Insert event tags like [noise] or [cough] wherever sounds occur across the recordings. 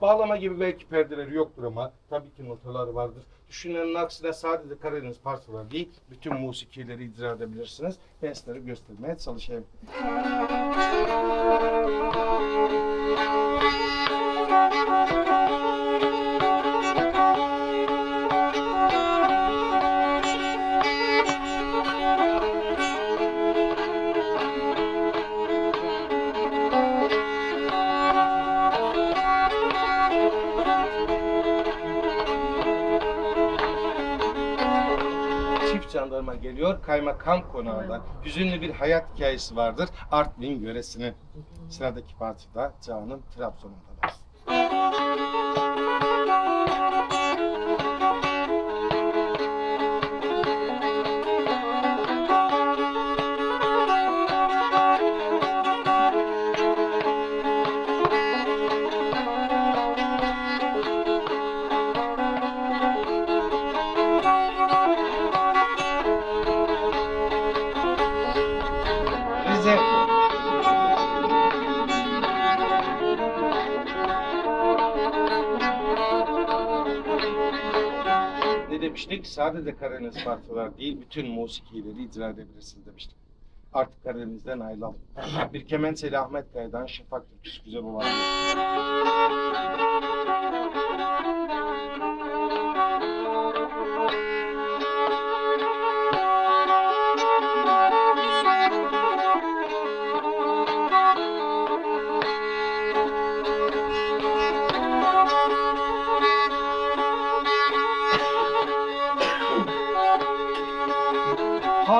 Bağlama gibi belki perdeleri yoktur ama tabii ki notaları vardır. Düşünülenin aksine sadece Karadeniz parçaları değil, bütün musikileri icra edebilirsiniz. Ben sizlere göstermeye çalışayım. Çift jandarma geliyor kaymakam konağından. Hüzünlü bir hayat hikayesi vardır Artvin yöresinin. Sıradaki parçada Canım Trabzon'undalar. Rize. Ne demiştik? Sadece Karadeniz parçalar değil, bütün musikileri icra edebilirsiniz demiştik. Artık Karadeniz'den ayrılalım. Bir kemençeli Ahmet Kaya'dan Şafak Türküsü güzel olan.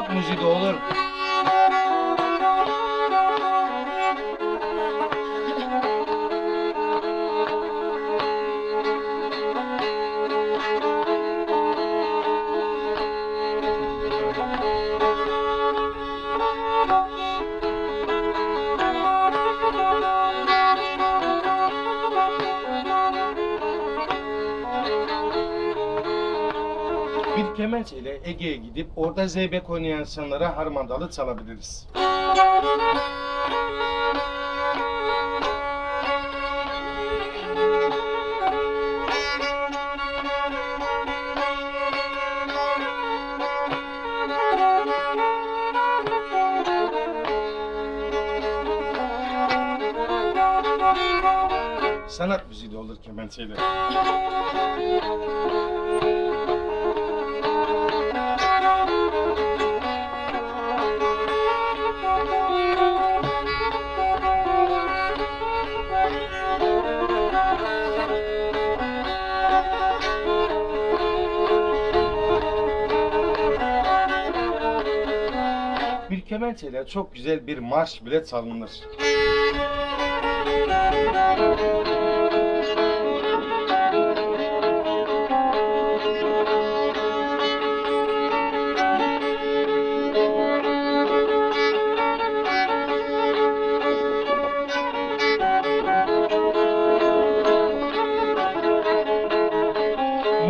Halk müziği de olur. Bir kemençeyle Ege'ye gidip orada zeybek oynayan insanlara harmandalı çalabiliriz. Sanat müziği de olur kemençeyle. Bir kemençeyle çok güzel bir marş bile çalınır.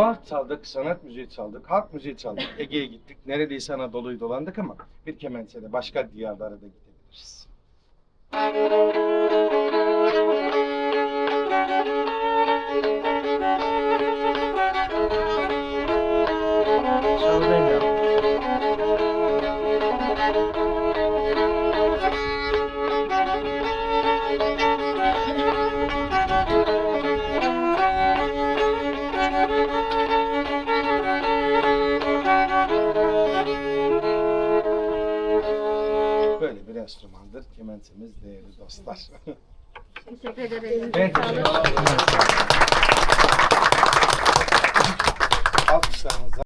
Marş çaldık, sanat müziği çaldık, halk müziği çaldık. [laughs] Ege'ye gittik. Neredeyse Anadolu'yu dolandık ama bir kemençeyle başka diyarlara da gidebiliriz. enstrümandır kementimiz değerli dostlar. Teşekkür ederim. Ben teşekkür ederim. Alkışlarınıza